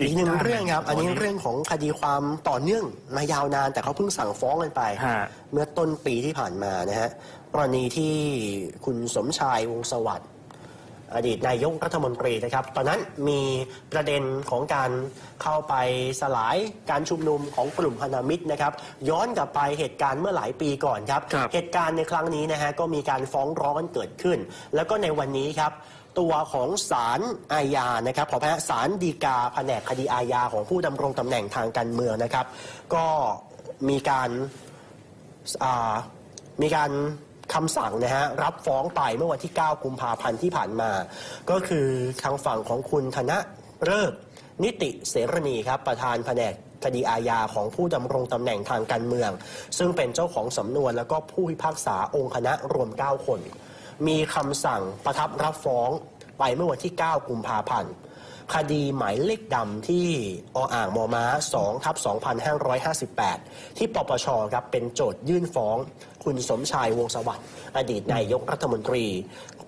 อีกหนึ่งด้านเรื่องครับ อันนี้ตอนนี้เรื่องของคดีความต่อเนื่องมายาวนาน แต่เขาเพิ่งสั่งฟ้องกันไปฮะเมื่อต้นปีที่ผ่านมานะฮะกรณีที่คุณสมชายวงศ์สวัสดิ์อดีตนายกรัฐมนตรีนะครับ ตอนนั้นมีประเด็นของการเข้าไปสลายการชุมนุมของกลุ่มพันธมิตรนะครับ ย้อนกลับไปเหตุการณ์เมื่อหลายปีก่อนครับครับเหตุการณ์ในครั้งนี้นะฮะก็มีการฟ้องร้องกันเกิดขึ้น แล้วก็ในวันนี้ครับ ตัวของศาลอาญานะครับขอพระศาลฎีกาแผนกคดีอาญาของผู้ดำรงตำแหน่งทางการเมืองนะครับ ก็มีการมีการคำสั่งนะฮะรับฟ้องไปเมื่อวันที่ 9 กุมภาพันธ์ที่ผ่านมา ก็คือทางฝั่งของคุณธนเริกนิติเสรณีครับประธานแผนกคดีอาญาของผู้ดำรงตำแหน่งทางการเมือง ซึ่งเป็นเจ้าของสำนวนแล้วก็ผู้พิพากษาองค์คณะรวม 9 คน มีคำสั่งประทับรับฟ้องไปเมื่อวันที่ 9 กุมภาพันธ์ คดีหมายเลขดำที่ออ่างมอม้า2ทับ2558 ที่ปปชครับเป็นโจทยื่นฟ้อง คุณสมชายวงศ์สวัสดิ์อดีตนายกรัฐมนตรี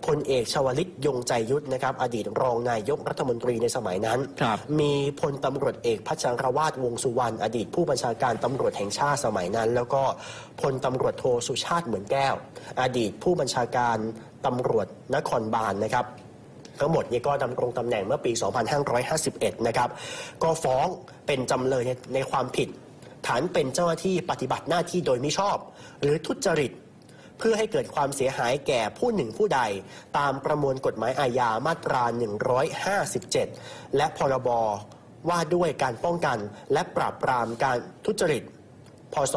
พลเอกชวลิตยงใจยุทธนะครับอดีตรองนายกรัฐมนตรีในสมัยนั้นครับมีพลตำรวจเอกพัชรวาทวงสุวรรณอดีตผู้บัญชาการตำรวจแห่งชาติสมัยนั้น แล้วก็พลตำรวจโทสุชาติเหมือนแก้ว อดีตผู้บัญชาการตำรวจนครบาลนะครับ ทั้งหมดนี้ก็ดำรงตำแหน่งเมื่อปี 2551 นะครับ ก็ฟ้องเป็นจำเลยในในความผิด ฐานเป็นเจ้าหน้าที่ปฏิบัติหน้าที่โดยมิชอบ หรือทุจริต เพื่อให้เกิดความเสียหายแก่ผู้หนึ่งผู้ใด ตามประมวลกฎหมายอาญามาตรา 157 และพรบว่าด้วยการป้องกันและปราบปรามการทุจริต พศ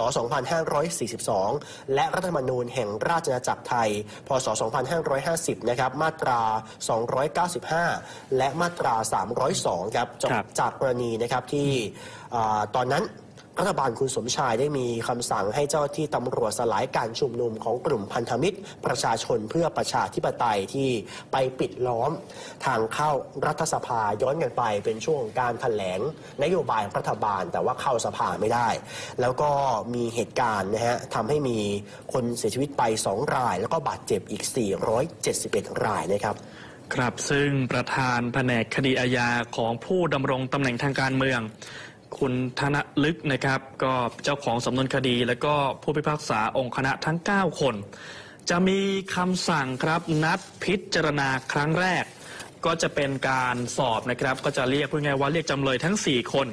2542 และรัฐธรรมนูญแห่งราชอาณาจักรไทย พศ 2550 นะครับ มาตรา 295 และมาตรา 302 ครับ จากครับจากกรณีนะครับที่อ่าตอนนั้น รัฐบาลคุณสมชายได้มีคำสั่งให้เจ้าที่ตำรวจสลายการชุมนุมของกลุ่มพันธมิตร ประชาชนเพื่อประชาธิปไตยที่ไปปิดล้อม ทางเข้ารัฐสภาย้อนกันไปเป็นช่วงของการถแถลงนโยบายรัฐบาลแต่ว่าเข้าสภาไม่ได้ แล้วก็มีเหตุการณ์นะฮะทำให้มีคนเสียชีวิตไป 2 ราย แล้วก็บาดเจ็บอีก 471 รายนะครับครับซึ่งประธานแผนกคดีอาญาของผู้ดำรงตำแหน่งทางการเมือง คุณธนลึกนะครับ ก็เจ้าของสำนวนคดี และก็ผู้พิพากษาองค์คณะทั้ง 9 คน จะมีคำสั่งครับนัดพิจารณาครั้งแรก ก็จะเป็นการสอบนะครับ ก็จะเรียกพูดง่ายๆว่าเรียกจำเลยทั้ง 4 คน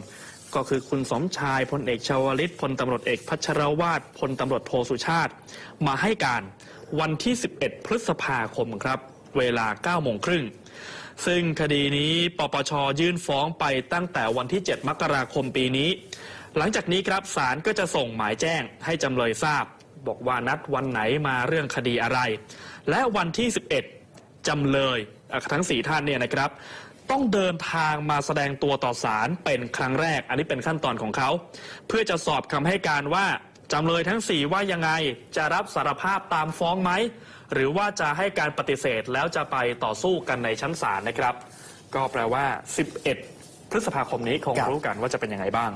ก็คือคุณสมชายพลเอกชาวลิตพลตำรวจเอกพัชรวาทพลตำรวจโทสุชาติ มาให้การวันที่ 11 พฤษภาคมครับ เวลา9โมงครึ่ง ซึ่งคดีนี้ปปชยื่นฟ้องไปตั้งแต่วันที่ 7 มกราคมปีนี้ หลังจากนี้ครับศาลก็จะส่งหมายแจ้งให้จำเลยทราบ บอกว่านัดวันไหนมาเรื่องคดีอะไร และวันที่ 11 จำเลยทั้ง 4 ท่านเนี่ยนะครับ ต้องเดินทางมาแสดงตัวต่อศาลเป็นครั้งแรก อันนี้เป็นขั้นตอนของเขา เพื่อจะสอบคำให้การว่า จำเลยทั้ง 4 ว่ายังไงจะรับสารภาพตามฟ้องไหม หรือว่าจะให้การปฏิเสธแล้วจะไปต่อสู้กันในชั้นศาลนะครับ ก็แปลว่า 11 พฤษภาคมนี้คงครับรู้กันว่าจะเป็นยังไงบ้าง